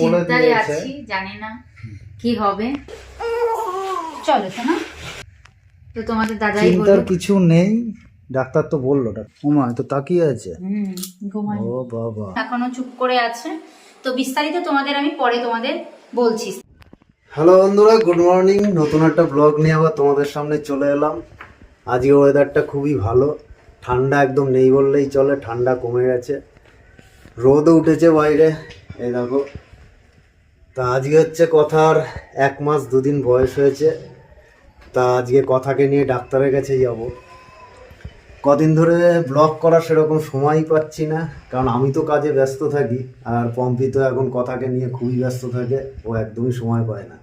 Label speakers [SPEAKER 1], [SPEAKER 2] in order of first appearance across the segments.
[SPEAKER 1] বলে
[SPEAKER 2] চিন্তায় আছি জানি না কি হবে। চলো তো না তো তোমাদের দাদাই
[SPEAKER 1] চিন্তার কিছু নেই ডাক্তার তো বলল তো তাকিয়ে আছে। ও বাবা।
[SPEAKER 2] এখনও চুপ করে আছে। তো বিস্তারিত তোমাদের আমি পরে তোমাদের বলছি।
[SPEAKER 1] হ্যালো বন্ধুরা গুড মর্নিং। নতুন একটা ব্লগ নিয়ে আবার তোমাদের সামনে চলে এলাম। আজকে ওয়েদারটা খুবই ভালো। ঠান্ডা একদম নেই বললেই চলে ঠান্ডা কমে গেছে। রোদও উঠেছে বাইরে। এই দেখো তা আজকে হচ্ছে কথার এক মাস দুদিন বয়স হয়েছে। তা আজকে কথাকে নিয়ে ডাক্তারের কাছে যাব। কদিন ধরে ব্লগ করার সেরকম সময়ই পাচ্ছি না, কারণ আমি তো কাজে ব্যস্ত থাকি, আর পম্পি তো এখন কথাকে নিয়ে খুবই ব্যস্ত থাকে, ও একদমই সময় পায় না।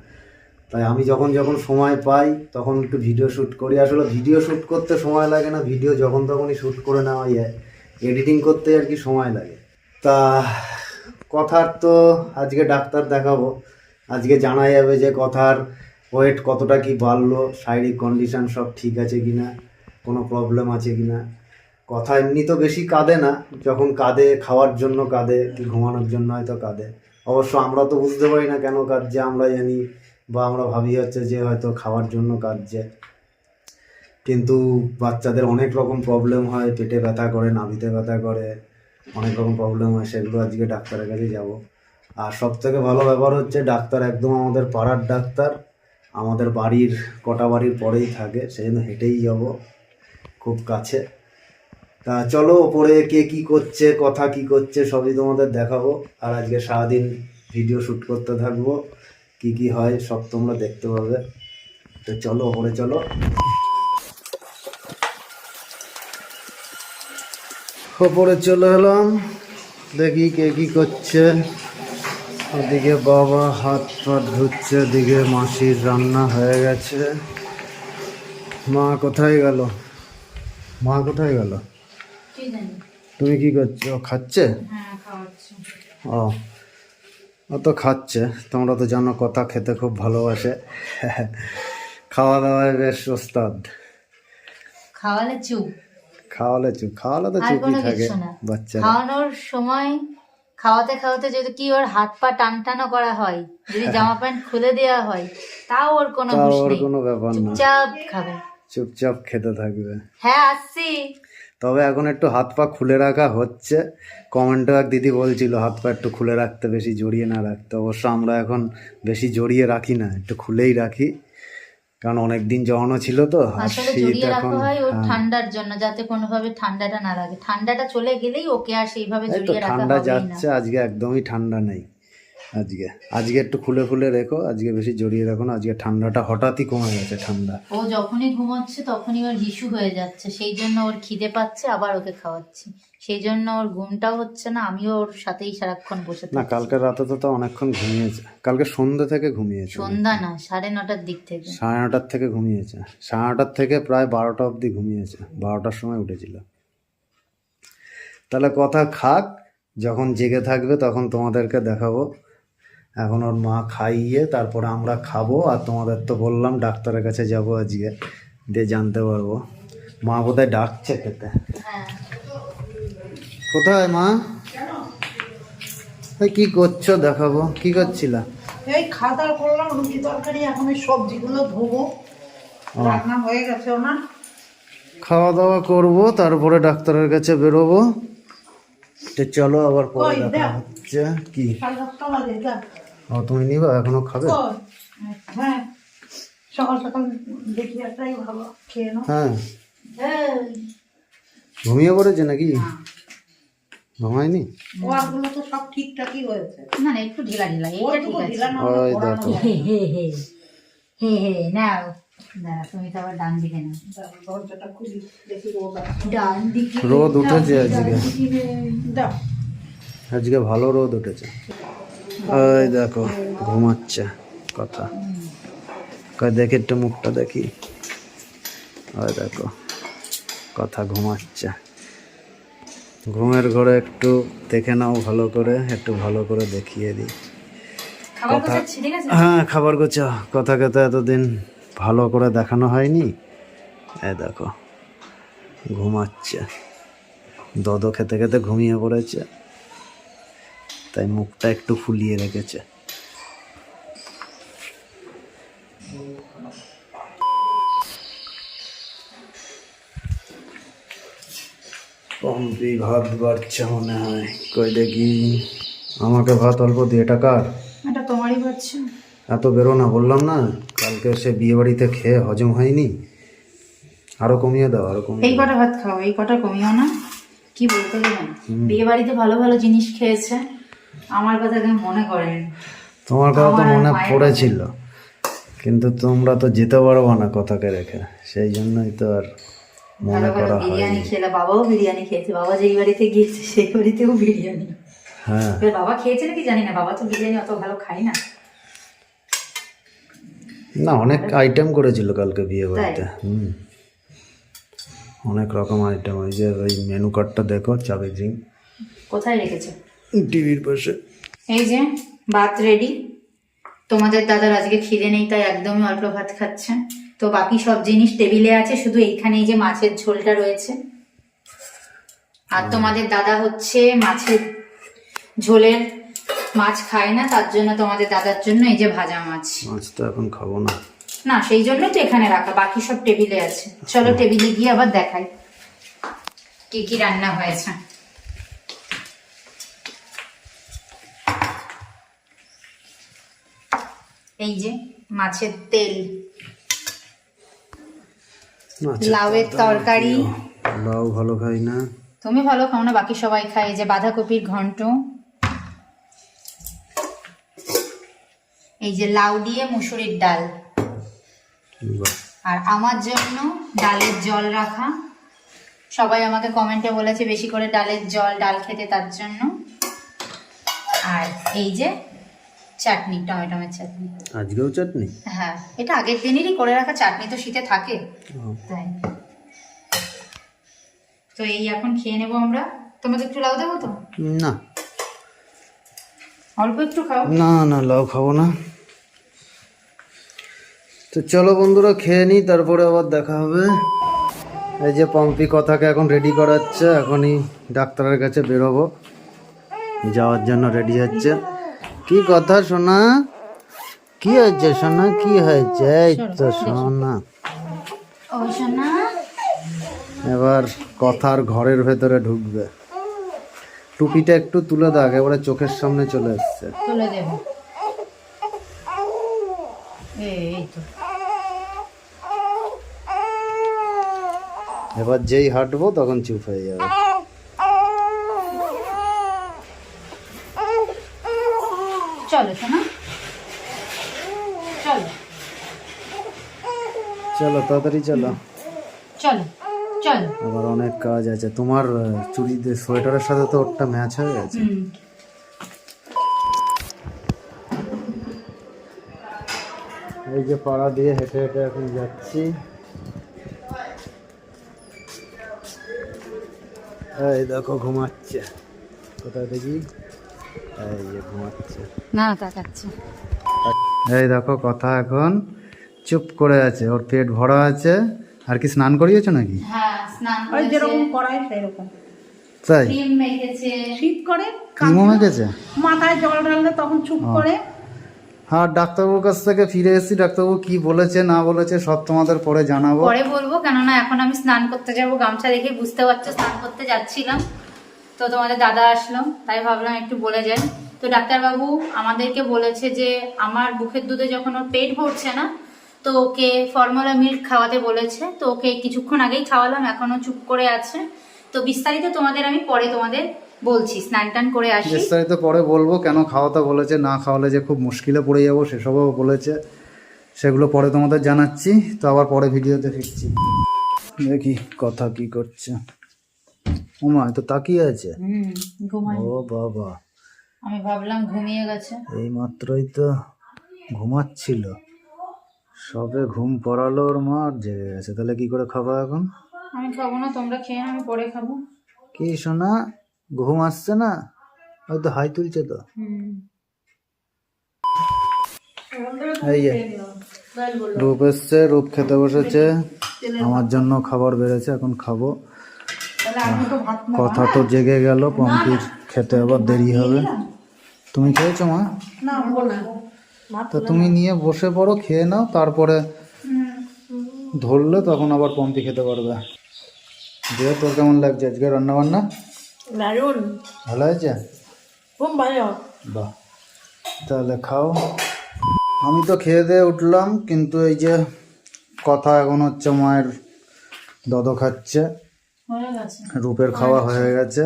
[SPEAKER 1] তাই আমি যখন যখন সময় পাই, তখন একটু ভিডিও শ্যুট করি। আসলে ভিডিও শ্যুট করতে সময় লাগে না ভিডিও যখন তখনই শ্যুট করে নেওয়া যায়। এডিটিং করতে আর কি সময় লাগে। তা কথার তো আজকে ডাক্তার দেখাবো। আজকে জানা যাবে যে কথার ওয়েট কতটা কি বাড়লো, শারীরিক কন্ডিশান সব ঠিক আছে কি না কোনো প্রবলেম আছে কি না কথা এমনি তো বেশি কাঁদে না, যখন কাঁদে, খাওয়ার জন্য কাঁদে, কি ঘুমানোর জন্য হয়তো কাঁদে। অবশ্য আমরা তো বুঝতে পারি না কেন কাঁদছে, আমরা জানি বা আমরা ভাবি হচ্ছে যে হয়তো খাওয়ার জন্য কাঁদছে। কিন্তু বাচ্চাদের অনেক রকম প্রবলেম হয়, পেটে ব্যথা করে, নাভিতে ব্যথা করে অনেক রকম প্রবলেম হয়, সেগুলো আজকে ডাক্তারের কাছে যাব। আর সব থেকে ভালো ব্যাপার হচ্ছে, ডাক্তার একদম আমাদের পাড়ার ডাক্তার। আমাদের বাড়ির, কটা বাড়ির পরেই থাকে সেই জন্য হেঁটেই যাব খুব কাছে। তা চলো, ওপরে কে কি করছে, কথা কি করছে, সবই তোমাদের দেখাবো। আর আজকে সারাদিন ভিডিও শ্যুট করতে থাকব, কি কি হয়, সব তোমরা দেখতে পাবে। তো চলো, ওপরে চলো। ওপরে চলে এলাম। দেখি কে কি করছে। ওদিকে বাবা হাত পাত ধুচ্ছে ওদিকে মাসির রান্না হয়ে গেছে। মা কোথায় গেল? মা কোথায় গেল? তুমি কি করছ? খাচ্ছে?
[SPEAKER 2] হ্যাঁ
[SPEAKER 1] ও ও তো খাচ্ছে। তোমরা তো জানো কথা খেতে খুব ভালোবাসে। খাওয়া দাওয়ায় বেশ ওস্তাদ
[SPEAKER 2] খাওয়ালে চুপ
[SPEAKER 1] খাওয়ালে চুপ খাওয়ালে তো চুপই থাকে বাচ্চা
[SPEAKER 2] খাওয়ানোর সময় খাওয়াতে খাওয়াতে যদি কি ওর হাত পা টান টানো করা হয় যদি জামা প্যান্ট খুলে দেওয়া হয় তাও ওর কোনো
[SPEAKER 1] তাও
[SPEAKER 2] হুঁশ
[SPEAKER 1] ওর
[SPEAKER 2] নেই।
[SPEAKER 1] কোনো ব্যাপার না।
[SPEAKER 2] চুপচাপ খাবে।
[SPEAKER 1] চুপচাপ খেতে থাকবে।
[SPEAKER 2] হ্যাঁ আসছি।
[SPEAKER 1] তবে এখন একটু হাত পা খুলে রাখা হচ্ছে। কমেন্টে এক দিদি বলছিল হাত পা একটু খুলে রাখতে বেশি জড়িয়ে না রাখতে। অবশ্য আমরা এখন বেশি জড়িয়ে রাখি না একটু খুলেই রাখি। কারণ অনেক দিন জড়ানো ছিল তো আর শীত এখন
[SPEAKER 2] ওর
[SPEAKER 1] হ্যাঁ।
[SPEAKER 2] ঠান্ডার জন্য যাতে কোনোভাবে ঠান্ডাটা না লাগে। ঠান্ডাটা চলে গেলেই ওকে আর সেইভাবে জড়িয়ে রাখা
[SPEAKER 1] ঠান্ডা যাচ্ছে আজকে একদমই ঠান্ডা নেই আজকে। আজকে একটু খুলে খুলে রেখো আজকে বেশি জড়িয়ে রাখো না আজকে ঠান্ডাটা হঠাৎই কমে গেছে ঠান্ডা।
[SPEAKER 2] ও যখনই ঘুমাচ্ছে তখনই ওর হিসু হয়ে যাচ্ছে সেই জন্য ওর খিদে পাচ্ছে আবার ওকে খাওয়াচ্ছি। সেই জন্য ওর ঘুমটাও হচ্ছে না আমিও ওর সাথেই সারাক্ষণ বসে
[SPEAKER 1] না কালকে রাতে তো অনেকক্ষণ ঘুমিয়েছে। কালকে সন্ধ্যে থেকে ঘুমিয়েছে।
[SPEAKER 2] সন্ধ্যা না সাড়ে নটার দিক থেকে।
[SPEAKER 1] সাড়ে নটার থেকে ঘুমিয়েছে। সাড়ে নটার থেকে প্রায় বারোটা অবধি ঘুমিয়েছে। বারোটার সময় উঠেছিল। তাহলে কথা খাক যখন জেগে থাকবে তখন তোমাদেরকে দেখাবো। এখন ওর মা খাইয়ে তারপরে আমরা খাব। আর তোমাদের তো বললাম ডাক্তারের কাছে যাব আজকে। দিয়ে জানতে পারব। মা বোধহয় ডাকছে খেতে।
[SPEAKER 2] হ্যাঁ।
[SPEAKER 1] কোথায় মা? কি করছ দেখাবো? কি করছিলা?
[SPEAKER 3] এই দাওয়া করলাম রুটি তরকারি এখন এই সবজিগুলো ধোবো। রান্না হয়ে গেছে
[SPEAKER 1] খাওয়া দাওয়া করব তারপরে ডাক্তারের কাছে বেরোবো। তো চলো আবার পরে দেখা হচ্ছে। কি? ও তুমি নিবা? এখনও খাবে?
[SPEAKER 3] হ্যাঁ। সকাল সকাল দেখি একটাই ভালো খেয়ে নাও।
[SPEAKER 1] হ্যাঁ। ঘুমিয়ে পড়েছে নাকি? ঘুমায়নি?
[SPEAKER 3] ওয়াগুলো তো সব ঠিকঠাকই হয়েছে।
[SPEAKER 2] না না একটু ঢিলা ঢিলা এইটা ঠিক আছে।
[SPEAKER 1] ওই দেখো।
[SPEAKER 2] হে হে হে হে হে নাও দাঁড়া তুমি তো আবার ডান দিকে নাও।
[SPEAKER 3] দরজাটা খুলি দেখি রোদ
[SPEAKER 1] উঠেছে আজকে। আজকে ভালো রোদ উঠেছে। ওই দেখো ঘুমাচ্ছে কথা। কয় দেখে একটু মুখটা দেখি। ওই দেখো কথা ঘুমাচ্ছে। ঘুমের ঘরে একটু দেখে নাও ভালো করে একটু ভালো করে দেখিয়ে দিই। কথা- হ্যাঁ খাবার গোছা কথা কথা এতদিন ভালো করে দেখানো হয়নি। এ দেখো ঘুমাচ্ছে। দদ খেতে খেতে ঘুমিয়ে পড়েছে। তাই মুখটা একটু ফুলিয়ে রেখেছে পম্পি ভাত বাড়ছে মনে হয় কই দেখি আমাকে ভাত অল্প দিয়ে টাকার
[SPEAKER 2] এটা তোমারই পাচ্ছে
[SPEAKER 1] এত বেরো না বললাম না কালকে সে বিয়ে বাড়িতে খেয়ে হজম হয়নি। আরও কমিয়ে দাও আরও কমিয়ে
[SPEAKER 2] এই কটা ভাত খাও এই কটা কমিও না। কি বলতে গেলেন বিয়ে বাড়িতে ভালো ভালো জিনিস খেয়েছে আমার কথা কেউ মনে করেন।
[SPEAKER 1] তোমার কথা তো মনে পড়েছিল কিন্তু তোমরা তো যেতে পারব না কথাকে রেখে সেই জন্যই তো আর মনে করা
[SPEAKER 2] বিরিয়ানি খেলে বাবাও বিরিয়ানি খেয়েছে বাবা যেই বাড়িতে গিয়েছে সেই বাড়িতেও বিরিয়ানি।
[SPEAKER 1] হ্যাঁ।
[SPEAKER 2] এবার বাবা খেয়েছে নাকি জানি না বাবা তো বিরিয়ানি অত ভালো খায় না।
[SPEAKER 1] না অনেক আইটেম করেছিল কালকে বিয়ে বাড়িতে হুম। অনেক রকম আইটেম ওই যে ওই মেনু কার্ডটা দেখো চাবি ড্রিঙ্ক
[SPEAKER 2] কোথায় রেখেছে?
[SPEAKER 1] টিভির পাশে।
[SPEAKER 2] এই যে ভাত রেডি তোমাদের দাদার আজকে খিদে নেই তাই একদমই অল্প ভাত খাচ্ছে। তো বাকি সব জিনিস টেবিলে আছে শুধু এইখানে এই যে মাছের ঝোলটা রয়েছে। আর তোমাদের দাদা হচ্ছে মাছের ঝোলের মাছ খায় না তার জন্য তোমাদের দাদার জন্য এই যে ভাজা মাছ।
[SPEAKER 1] মাছ তো এখন খাব না।
[SPEAKER 2] না সেই জন্য তো এখানে রাখা বাকি সব টেবিলে আছে। চলো টেবিলে গিয়ে আবার দেখাই কি কি রান্না হয়েছে। এই যে মাছের তেল। লাউয়ের তরকারি।
[SPEAKER 1] লাউ ভালো খাই না।
[SPEAKER 2] তুমি ভালো খাও না বাকি সবাই খায়। এই যে বাঁধাকপির ঘন্ট। এই যে লাউ দিয়ে মুসুরির ডাল। আর আমার জন্য ডালের জল রাখা। সবাই আমাকে কমেন্টে বলেছে বেশি করে ডালের জল ডাল খেতে তার জন্য। আর এই যে চাটনি টমেটোমের চাটনি।
[SPEAKER 1] আজকেও চাটনি?
[SPEAKER 2] হ্যাঁ এটা আগের দিনেরই করে রাখা চাটনি তো শীতে থাকে। তাই। তো এই এখন খেয়ে নেব আমরা। তোমাকে একটু লাউ দেবো তো?
[SPEAKER 1] না।
[SPEAKER 2] অল্প একটু খাও।
[SPEAKER 1] না না লাউ খাব না। তো চলো বন্ধুরা খেয়ে নিই তারপরে আবার দেখা হবে। এই যে পম্পি কথাকে এখন রেডি করাচ্ছে এখনই ডাক্তারের কাছে বেরোবো। যাওয়ার জন্য রেডি হচ্ছে। কি কথা শোনা? কি হয়েছে সোনা কি হয়েছে? এই তো সোনা এবার কথার ঘরের ভেতরে ঢুকবে। টুপিটা একটু তুলে দাও একেবারে চোখের সামনে চলে এসছে।
[SPEAKER 2] তুলে দেবো। এই তো।
[SPEAKER 1] এবার যেই হাঁটবো তখন চুপ হয়ে যাবে।
[SPEAKER 2] চলো চলো।
[SPEAKER 1] চলো তাড়াতাড়ি চলো।
[SPEAKER 2] চলো চলো।
[SPEAKER 1] আবার অনেক কাজ আছে। তোমার চুড়িতে সোয়েটারের সাথে তো ওরটা ম্যাচ হয়ে গেছে। এই যে পাড়া দিয়ে হেঁটে হেঁটে এখন যাচ্ছি। এই দেখো ঘুমাচ্ছে। কোথায় দেখি? এই যে ঘুমাচ্ছে।
[SPEAKER 2] না তাকাচ্ছে।
[SPEAKER 1] এই দেখো কথা এখন। চুপ করে আছে ওর পেট ভরা আছে। আর কি স্নান করিয়েছো নাকি?
[SPEAKER 2] হ্যাঁ স্নান করেছে।
[SPEAKER 4] যেরকম করায় সেরকম
[SPEAKER 1] তাই?
[SPEAKER 2] ক্রিম মেখেছে।
[SPEAKER 4] শীত করে
[SPEAKER 1] কিমো গেছে
[SPEAKER 4] মাথায় জল ঢাললে তখন চুপ করে।
[SPEAKER 1] হ্যাঁ ডাক্তারবাবুর কাছ থেকে ফিরে এসেছি। ডাক্তারবাবু কি বলেছে না বলেছে সব তোমাদের পরে জানাব।
[SPEAKER 2] পরে বলব কেননা এখন আমি স্নান করতে যাব গামছা দেখে বুঝতে পারছ স্নান করতে যাচ্ছিলাম। তো তোমাদের দাদা আসলো, তাই ভাবলাম একটু বলে যাই। তো ডাক্তারবাবু আমাদেরকে বলেছে যে, আমার বুকের দুধে যখন ওর পেট ভরছে না, তো ওকে ফর্মুলা মিল্ক খাওয়াতে বলেছে। তো ওকে কিছুক্ষণ আগেই খাওয়ালাম, এখনও চুপ করে আছে। তো বিস্তারিত তোমাদের আমি পরে তোমাদের বলছি, স্নান টান করে আসি।
[SPEAKER 1] বিস্তারিত পরে বলব, কেন খাওয়াতে বলেছে, না খাওয়ালে যে খুব মুশকিলে পড়ে যাব, সেসবও বলেছে। সেগুলো পরে তোমাদের জানাচ্ছি, তো আবার পরে ভিডিওতে ফিরছি। দেখি, কথা কি করছে। এ তো তাকিয়ে আছে? ও বাবা।
[SPEAKER 2] আমি ভাবলাম ঘুমিয়ে গেছে।
[SPEAKER 1] এই মাত্রই তো ঘুমাচ্ছিল। সবে ঘুম পড়ালো ওর মা জেগে গেছে। তাহলে কি করে খাব এখন?
[SPEAKER 2] আমি খাব না তোমরা খেয়ে আমি পরে খাব।
[SPEAKER 1] কি শোনা ঘুম আসছে না? ওই তো হাই তুলছে তো। এই যে রূপ এসছে রূপ খেতে বসেছে। আমার জন্য খাবার বেড়েছে এখন খাব। কথা তো জেগে গেল পম্পির খেতে আবার দেরি হবে। তুমি খেয়েছো মা? তো তুমি নিয়ে বসে পড়ো খেয়ে নাও তারপরে ধরলে তখন আবার পম্পি খেতে পারবে। দিয়ে তোর কেমন লাগছে আজকে রান্না বান্না ভালো হয়েছে?
[SPEAKER 5] খুব ভালো।
[SPEAKER 1] বাহ। তাহলে খাও। আমি তো খেয়ে দিয়ে উঠলাম কিন্তু এই যে কথা এখন হচ্ছে মায়ের দদ খাচ্ছে। রূপের খাওয়া হয়ে গেছে।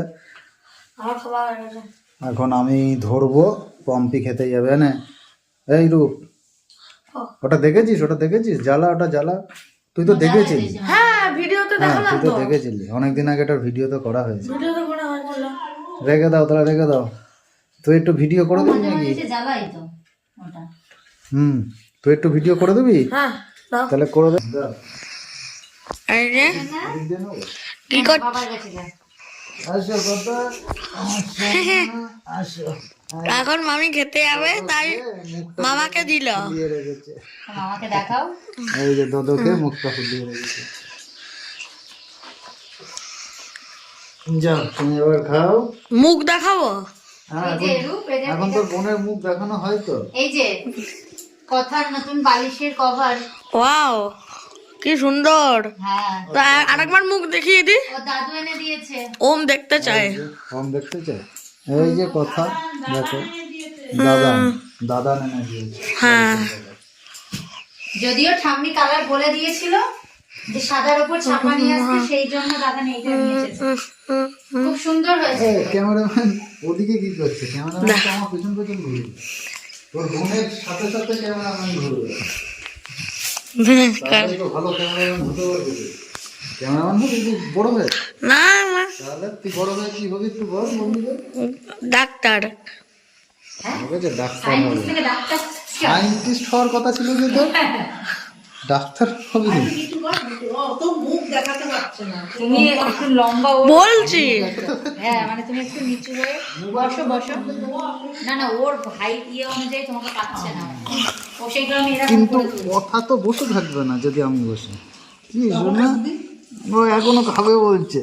[SPEAKER 5] আমার খাওয়া হয়ে গেছে।
[SPEAKER 1] এখন আমি ধরবো পম্পি খেতে যাবে না এই রূপ ওটা দেখেছিস? ওটা দেখেছিস? জ্বালা ওটা জ্বালা। তুই তো দেখেছিলি।
[SPEAKER 5] হ্যাঁ ভিডিওতে
[SPEAKER 1] হ্যাঁ তুই তো দেখেছিলি। অনেকদিন আগে এটার ভিডিও তো করা হয়েছে।
[SPEAKER 5] হয়েছিল
[SPEAKER 1] রেখে দাও তাহলে রেখে দাও। তুই একটু ভিডিও করে দিবি নাকি?
[SPEAKER 2] জ্বালাই তো ওটা।
[SPEAKER 1] হুম তুই একটু ভিডিও করে দিবি?
[SPEAKER 5] হ্যাঁ
[SPEAKER 1] তাহলে করে দে।
[SPEAKER 5] এই যে? কি এখন মামি খেতে যাবে তাই মামাকে দিল।
[SPEAKER 2] মামাকে দেখাও।
[SPEAKER 1] এই যে দদকে মুখটা ফুলিয়ে রেখেছে। যাও তুমি এবার খাও।
[SPEAKER 5] মুখ দেখাবো?
[SPEAKER 1] হ্যাঁ এখন- তোর বোনের মুখ দেখানো হয় তো?
[SPEAKER 2] এই যে কথার নতুন বালিশের কভার
[SPEAKER 5] ওয়াও কি সুন্দর।
[SPEAKER 2] হ্যাঁ।
[SPEAKER 5] তো আর- আরেকবার মুখ দেখিয়ে দি।
[SPEAKER 2] ও দাদু এনে দিয়েছে।
[SPEAKER 5] ওম দেখতে চায়।
[SPEAKER 1] ওম দেখতে চাই এই যে কথা দেখো দাদা দাদা নেনে দিয়েছে
[SPEAKER 5] হ্যাঁ।
[SPEAKER 2] যদিও ঠাম্মি কালার বলে দিয়েছিল যে সাদার উপর ছাপা নিয়ে আসতে সেই জন্য দাদা এইটা নিয়ে এসেছে খুব সুন্দর হয়েছে।
[SPEAKER 1] এই ক্যামেরাম্যান ওদিকে কি করছে? ক্যামেরাম্যান আমার পেছন পেছন ঘুরবে তোর বোনের সাথে সাথে ক্যামেরাম্যান ঘুরবে।
[SPEAKER 5] ডাক্তার।
[SPEAKER 1] ডাক্তার সায়েন্টিস্ট হওয়ার কথা ছিল যে তোর? ডাক্তার হবি তুই
[SPEAKER 5] তো মুখ দেখাতে পারছে না।
[SPEAKER 2] তুমি একটু লম্বা
[SPEAKER 5] বলছি।
[SPEAKER 2] হ্যাঁ মানে তুমি একটু নিচু হয়ে বসো বসো। না না ওর হাইট ইয়ে অনুযায়ী তোমাকে পাচ্ছে না। ও সেই কারণে
[SPEAKER 1] কিন্তু কথা তো বসে থাকবে না যদি আমি বসি। কি ও এখনও খাবে বলছে।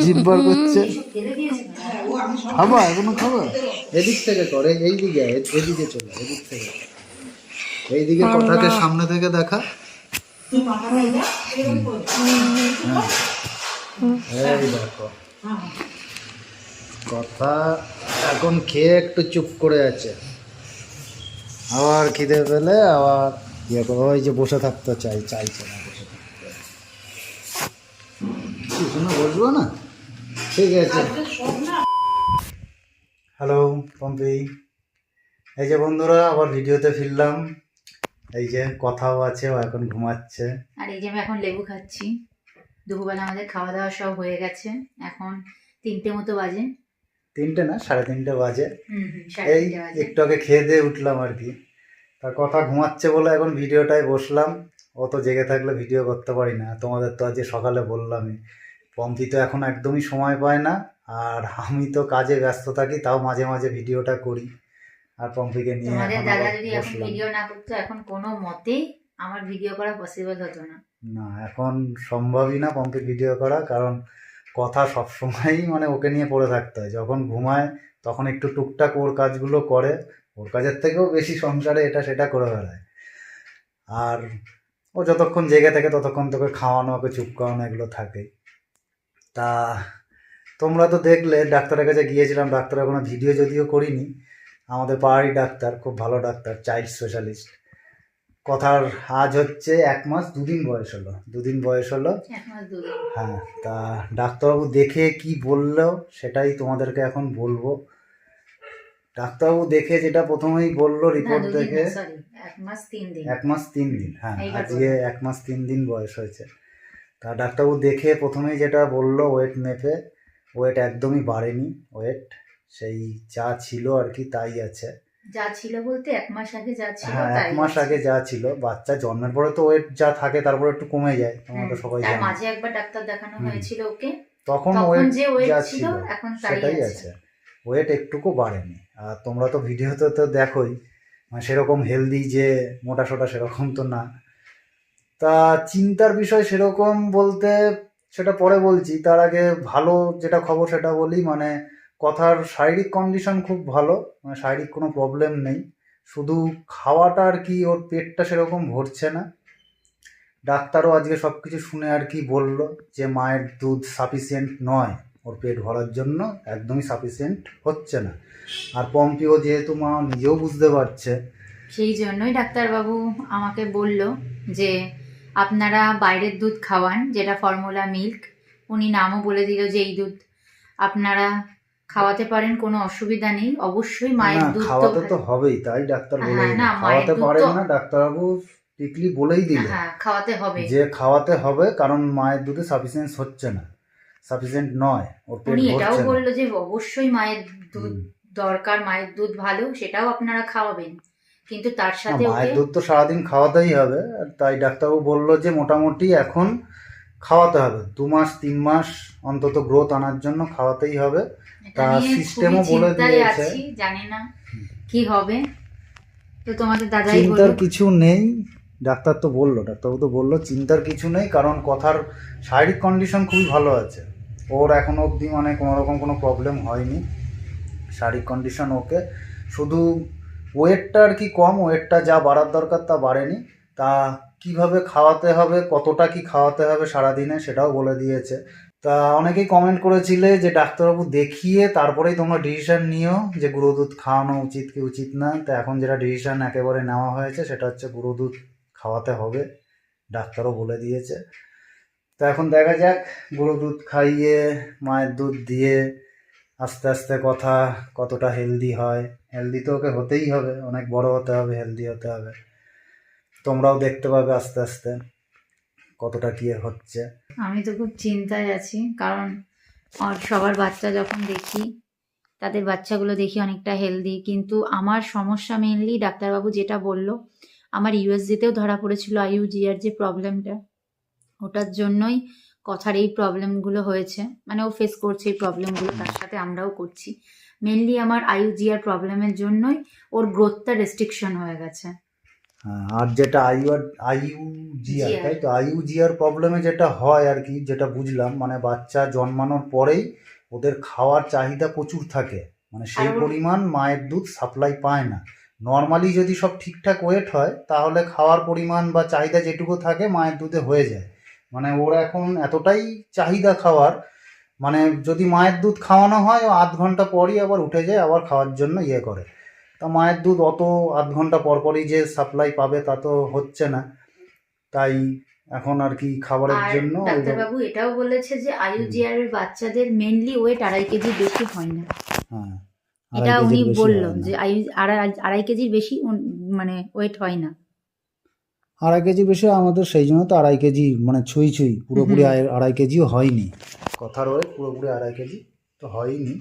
[SPEAKER 1] জিব্বার করছে।
[SPEAKER 2] ফেলে
[SPEAKER 1] খাবা এখনও খাবা? এদিক থেকে করে এই দিকে আয়, এ- এদিকে চলে এদিক থেকে। এইদিকে কথাকে সামনে থেকে দেখা। এই দেখো। কথা এখন খেয়ে একটু চুপ করে আছে? আবার খিদে পেলে আবার ইয়ে করে। ওই যে বসে থাকতে চাই চাইছে না বসে থাকতে। শোনো বসবো না? ঠিক আছে। হ্যালো পম্পি। এই যে বন্ধুরা আবার ভিডিওতে ফিরলাম। এই যে কথাও আছে ও এখন ঘুমাচ্ছে।
[SPEAKER 2] আর এই যে আমি এখন লেবু খাচ্ছি। দুপুরবেলা আমাদের খাওয়া দাওয়া সব হয়ে গেছে। এখন তিনটে মতো বাজে।
[SPEAKER 1] তিনটে না সাড়ে তিনটে বাজে। এই একটু আগে খেয়ে দিয়ে উঠলাম আর কি। তার কথা ঘুমাচ্ছে বলে এখন ভিডিওটায় বসলাম। অত জেগে থাকলে ভিডিও করতে পারি না। তোমাদের তো আজকে সকালে বললামই। পম্পি তো এখন একদমই সময় পায় না। আর আমি তো কাজে ব্যস্ত থাকি তাও মাঝে মাঝে ভিডিওটা করি। আর পম্পিকে নিয়ে
[SPEAKER 2] তোমাদের দাদা যদি এখন। ভিডিও না করতো এখন কোনো মতেই আমার ভিডিও করা পসিবল হতো না।
[SPEAKER 1] না এখন সম্ভবই না পম্পির ভিডিও করা কারণ কথা সবসময়ই মানে ওকে নিয়ে পড়ে থাকতে হয়। যখন ঘুমায় তখন একটু টুকটাক ওর কাজগুলো করে। ওর কাজের থেকেও বেশি সংসারে এটা সেটা করে বেড়ায়। আর ও যতক্ষণ জেগে থাকে ততক্ষণ তোকে খাওয়ানো ওকে চুপ করানো এগুলো থাকে। তা তোমরা তো দেখলে ডাক্তারের কাছে গিয়েছিলাম ডাক্তারের কোনো ভিডিও যদিও করিনি। আমাদের পাহাড়ি ডাক্তার খুব ভালো ডাক্তার চাইল্ড স্পেশালিস্ট কথার আজ হচ্ছে এক মাস দুদিন বয়স হলো দুদিন বয়স হলো। হ্যাঁ তা ডাক্তারবাবু দেখে কি বলল সেটাই তোমাদেরকে এখন বলব। ডাক্তারবাবু দেখে যেটা প্রথমেই বলল রিপোর্ট দেখে।
[SPEAKER 2] এক মাস তিন দিন।
[SPEAKER 1] এক মাস তিন দিন হ্যাঁ আজকে এক মাস তিন দিন বয়স হয়েছে। তা ডাক্তারবাবু দেখে প্রথমেই যেটা বলল ওয়েট মেপে ওয়েট একদমই বাড়েনি ওয়েট সেই যা ছিল আর কি তাই আছে।
[SPEAKER 2] যা ছিল বলতে এক মাস আগে যা ছিল
[SPEAKER 1] হ্যাঁ এক মাস আগে যা ছিল বাচ্চা জন্মের পরে তো ওয়েট যা থাকে তারপরে একটু কমে যায় তোমরা তো সবাই জানো।
[SPEAKER 2] মাঝে একবার ডাক্তার দেখানো হয়েছিল ওকে।
[SPEAKER 1] তখন ওয়েট
[SPEAKER 2] যে ছিল এখন তাই
[SPEAKER 1] সেটাই
[SPEAKER 2] আছে।
[SPEAKER 1] আছে। ওয়েট একটুকু বাড়েনি। আর তোমরা তো ভিডিওতে তো দেখোই মানে সেরকম হেলদি যে মোটা সোটা সেরকম তো না। তা চিন্তার বিষয় সেরকম বলতে সেটা পরে বলছি। তার আগে ভালো যেটা খবর সেটা বলি মানে কথার শারীরিক কন্ডিশন খুব ভালো মানে শারীরিক কোনো প্রবলেম নেই। শুধু খাওয়াটা আর কি, ওর পেটটা সেরকম ভরছে না। ডাক্তারও আজকে সব কিছু শুনে আর কি বলল যে, মায়ের দুধ সাফিসিয়েন্ট নয় ওর পেট ভরার জন্য, একদমই সাফিসিয়েন্ট হচ্ছে না। আর পম্পিও যেহেতু মা নিজেও বুঝতে পারছে।
[SPEAKER 2] সেই জন্যই ডাক্তারবাবু আমাকে বলল যে, আপনারা বাইরের দুধ খাওয়ান, যেটা ফর্মুলা মিল্ক উনি নামও বলে দিল যে, এই দুধ আপনারা খাওয়াতে পারেন কোনো অসুবিধা নেই। অবশ্যই মায়ের দুধ
[SPEAKER 1] খাওয়াতে তো হবেই তাই ডাক্তার বলে
[SPEAKER 2] হ্যাঁ, না,
[SPEAKER 1] খাওয়াতে পারেন না ডাক্তারবাবু স্ট্রিক্টলি বলেই দিল।
[SPEAKER 2] হ্যাঁ খাওয়াতে হবে।
[SPEAKER 1] যে খাওয়াতে হবে কারণ মায়ের দুধে সাফিসিয়েন্স হচ্ছে না। সাফিসিয়েন্ট নয় ওর পেট
[SPEAKER 2] উনি এটাও
[SPEAKER 1] ভরছে
[SPEAKER 2] বলল যে অবশ্যই মায়ের দুধ দরকার মায়ের দুধ ভালো সেটাও আপনারা খাওয়াবেন। কিন্তু তার সাথে
[SPEAKER 1] মায়ের দুধ তো সারাদিন খাওয়াতেই হবে তাই ডাক্তারবাবু বলল যে মোটামুটি এখন খাওয়াতে হবে। দু মাস তিন মাস অন্তত গ্রোথ আনার জন্য খাওয়াতেই হবে। তার
[SPEAKER 2] নিয়ে
[SPEAKER 1] system ও
[SPEAKER 2] খুবই
[SPEAKER 1] বলে দিয়েছে।
[SPEAKER 2] জানি না কি হবে। তো তোমাদের দাদাই
[SPEAKER 1] চিন্তার কিছু নেই ডাক্তার তো বলল ডাক্তারবাবু তো বলল চিন্তার কিছু নেই কারণ কথার শারীরিক কন্ডিশন খুবই ভালো আছে। ওর এখনও অবধি মানে কোনো রকম কোনো প্রবলেম হয়নি শারীরিক কন্ডিশন ওকে। শুধু ওয়েটটা আর কি কম ওয়েটটা যা বাড়ার দরকার তা বাড়েনি। তা কীভাবে খাওয়াতে হবে কতটা কি খাওয়াতে হবে সারাদিনে সেটাও বলে দিয়েছে। তা অনেকেই কমেন্ট করেছিলে যে ডাক্তারবাবু দেখিয়ে তারপরেই তোমরা ডিসিশন নিও যে গুঁড়ো দুধ খাওয়ানো উচিত কি উচিত না। তা এখন যেটা ডিসিশন একেবারে নেওয়া হয়েছে সেটা হচ্ছে গুঁড়ো দুধ খাওয়াতে হবে, ডাক্তারও বলে দিয়েছে। তা এখন দেখা যাক গুঁড়ো দুধ খাইয়ে, মায়ের দুধ দিয়ে আস্তে আস্তে কথা কতটা হেলদি হয়। হেলদি তো ওকে হতেই হবে, অনেক বড় হতে হবে হেলদি হতে হবে। তোমরাও দেখতে পাবে আস্তে আস্তে। কতটা কি হচ্ছে?
[SPEAKER 2] আমি তো খুব চিন্তায় আছি, কারণ সবার বাচ্চা যখন দেখি, তাদের বাচ্চাগুলো দেখি অনেকটা হেলদি কিন্তু আমার সমস্যা মেনলি ডাক্তারবাবু যেটা বলল, আমার ইউএসজিতেও ধরা পড়েছিল আইইউজিআর যে প্রবলেমটা ওটার জন্যই কথার এই প্রবলেমগুলো হয়েছে মানে ও ফেস করছে এই প্রবলেমগুলো তার সাথে আমরাও করছি। মেনলি আমার আইইউজিআর প্রবলেমের জন্যই ওর গ্রোথটা রেস্ট্রিকশন হয়ে গেছে।
[SPEAKER 1] আর যেটা আইউ আইইউজিআর
[SPEAKER 2] GR
[SPEAKER 1] তাই তো? আইইউজিআর প্রবলেমে যেটা হয় আর কি যেটা বুঝলাম মানে বাচ্চা জন্মানোর পরেই ওদের খাওয়ার চাহিদা প্রচুর থাকে। মানে সেই পরিমাণ মায়ের দুধ সাপ্লাই পায় না। নর্মালি যদি সব ঠিকঠাক ওয়েট হয় তাহলে খাওয়ার পরিমাণ বা চাহিদা যেটুকু থাকে মায়ের দুধে হয়ে যায়। মানে ওর এখন এতটাই চাহিদা খাওয়ার মানে যদি মায়ের দুধ খাওয়ানো হয় ও আধ ঘণ্টা পরই আবার উঠে যায় আবার খাওয়ার জন্য ইয়ে করে। তা মায়ের দুধ অত আধ ঘণ্টা পর পরই যে সাপ্লাই পাবে তা তো হচ্ছে না। তাই এখন আর কি খাবারের জন্য
[SPEAKER 2] ডাক্তারবাবু এটাও বলেছে যে আইইউজিআর এর বাচ্চাদের মেনলি ওয়েট আড়াই কেজি বেশি হয় না।
[SPEAKER 1] হ্যাঁ
[SPEAKER 2] এটা উনি বলল যে আড়াই আড়াই কেজির বেশি মানে ওয়েট হয় না।
[SPEAKER 1] আড়াই কেজি বেশি আমাদের সেই জন্য তো আড়াই কেজি মানে ছুঁই ছুঁই পুরোপুরি আড়াই- আড়াই কেজিও হয়নি। কথার ওয়েট পুরোপুরি আড়াই কেজি তো হয়নি।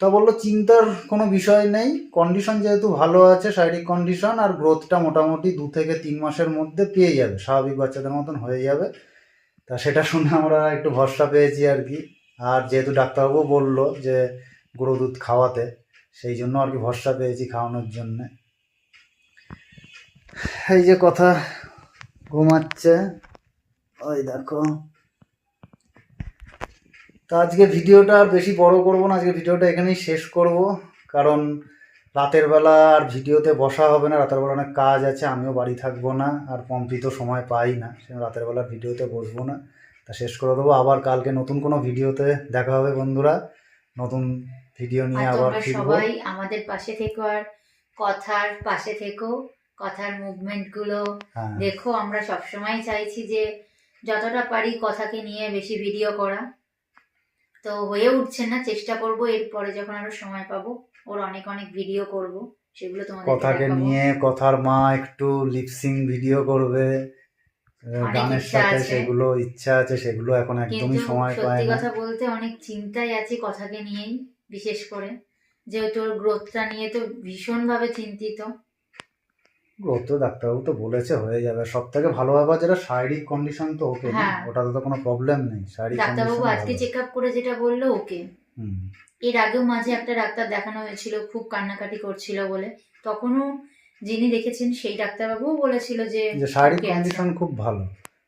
[SPEAKER 1] তা বলল, চিন্তার কোনো বিষয় নেই। কন্ডিশন যেহেতু ভালো আছে, শারীরিক কন্ডিশন আর গ্রোথটা মোটামুটি দু থেকে তিন মাসের মধ্যে পেয়ে যাবে। স্বাভাবিক বাচ্চাদের মতন হয়ে যাবে। তা সেটা শুনে আমরা একটু ভরসা পেয়েছি আর কি। আর যেহেতু ডাক্তারবাবু বলল যে গুঁড়ো দুধ খাওয়াতে, সেই জন্য আর কি ভরসা পেয়েছি খাওয়ানোর জন্যে। এই যে কথা ঘুমাচ্ছে। ওই দেখো। তো আজকে ভিডিওটা আর বেশি বড় করব না আজকে ভিডিওটা এখানেই শেষ করব। কারণ রাতের বেলা আর ভিডিওতে বসা হবে না রাতের বেলা অনেক কাজ আছে আমিও বাড়ি থাকব না আর পম্পি তো সময় পাই না সে রাতের বেলা ভিডিওতে বসবো না। তা শেষ করে দেবো আবার কালকে নতুন কোনো ভিডিওতে দেখা হবে বন্ধুরা। নতুন ভিডিও নিয়ে আবার
[SPEAKER 2] সবাই আমাদের পাশে থেকো আর কথার পাশে থেকো কথার মুভমেন্টগুলো
[SPEAKER 1] হ্যাঁ।
[SPEAKER 2] দেখো। আমরা সবসময় চাইছি যে যতটা পারি কথাকে নিয়ে বেশি ভিডিও করা। তো হয়ে উঠছে না চেষ্টা করব এরপরে যখন আরও সময় পাবো ওর অনেক অনেক ভিডিও করব সেগুলো তোমাদের
[SPEAKER 1] কথাকে নিয়ে কথার মা একটু লিপসিং ভিডিও করবে গানের সাথে সেগুলো ইচ্ছা আছে সেগুলো এখন একদমই সময় পায়
[SPEAKER 2] সত্যি কথা বলতে অনেক চিন্তায় আছি কথাকে নিয়েই বিশেষ করে। যেহেতু ওর গ্রোথটা নিয়ে তো ভীষণভাবে চিন্তিত।
[SPEAKER 1] ও তো ডাক্তারবাবু তো বলেছে হয়ে যাবে। সব থেকে ভালো ব্যাপার যেটা শারীরিক কন্ডিশন তো ওকে।
[SPEAKER 2] হ্যাঁ।
[SPEAKER 1] ওটাতে তো কোনো প্রবলেম নেই শারীরিক
[SPEAKER 2] ডাক্তারবাবু আজকে চেক আপ করে যেটা বলল ওকে। এর আগেও মাঝে একটা ডাক্তার দেখানো হয়েছিল খুব কান্নাকাটি করছিল বলে। তখনও যিনি দেখেছেন সেই ডাক্তারবাবুও বলেছিল যে
[SPEAKER 1] শারীরিক কন্ডিশন খুব ভালো।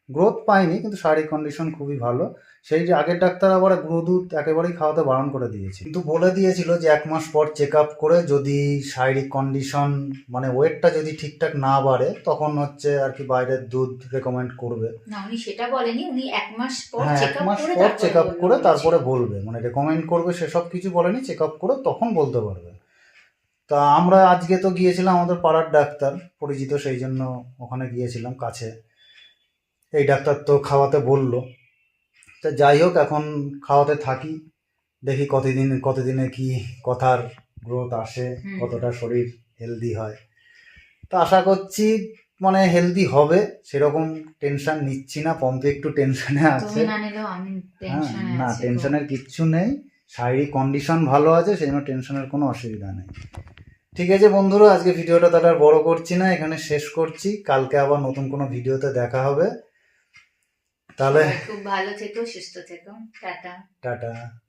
[SPEAKER 1] গ্রোথ পাইনি কিন্তু শারীরিক কন্ডিশন খুবই ভালো। সেই যে আগের ডাক্তার আবার গুঁড়ো দুধ একেবারেই খাওয়াতে বারণ করে দিয়েছে। কিন্তু বলে দিয়েছিল যে এক মাস পর চেক আপ করে যদি শারীরিক কন্ডিশন মানে ওয়েটটা যদি ঠিকঠাক না বাড়ে তখন হচ্ছে আর কি বাইরের দুধ রেকমেন্ড করবে।
[SPEAKER 2] না উনি সেটা বলেনি উনি এক মাস পর
[SPEAKER 1] হ্যাঁ
[SPEAKER 2] চেক
[SPEAKER 1] এক
[SPEAKER 2] আপ
[SPEAKER 1] মাস
[SPEAKER 2] করে
[SPEAKER 1] পর চেক আপ
[SPEAKER 2] তারপরে
[SPEAKER 1] করে
[SPEAKER 2] বলবে।
[SPEAKER 1] তারপরে বলবে মানে রেকমেন্ড করবে সেসব কিছু বলেনি চেক আপ করে তখন বলতে পারবে। তা আমরা আজকে তো গিয়েছিলাম আমাদের পাড়ার ডাক্তার পরিচিত সেই জন্য ওখানে গিয়েছিলাম কাছে। এই ডাক্তার তো খাওয়াতে বলল। তা যাই হোক এখন খাওয়াতে থাকি দেখি কতদিন কতদিনে কি কথার গ্রোথ আসে কতটা শরীর হেলদি হয়। তো আশা করছি মানে হেলদি হবে সেরকম টেনশন নিচ্ছি না পম্পে একটু টেনশনে আছে।
[SPEAKER 2] না
[SPEAKER 1] হ্যাঁ, টেনশনের কিচ্ছু নেই শারীরিক কন্ডিশন ভালো আছে সেই জন্য টেনশনের কোনো অসুবিধা নেই। ঠিক আছে বন্ধুরা আজকে ভিডিওটা তাহলে আর বড় করছি না এখানে শেষ করছি কালকে আবার নতুন কোনো ভিডিওতে দেখা হবে। তাহলে
[SPEAKER 2] খুব ভালো থেকো সুস্থ থেকো। টাটা।
[SPEAKER 1] টাটা।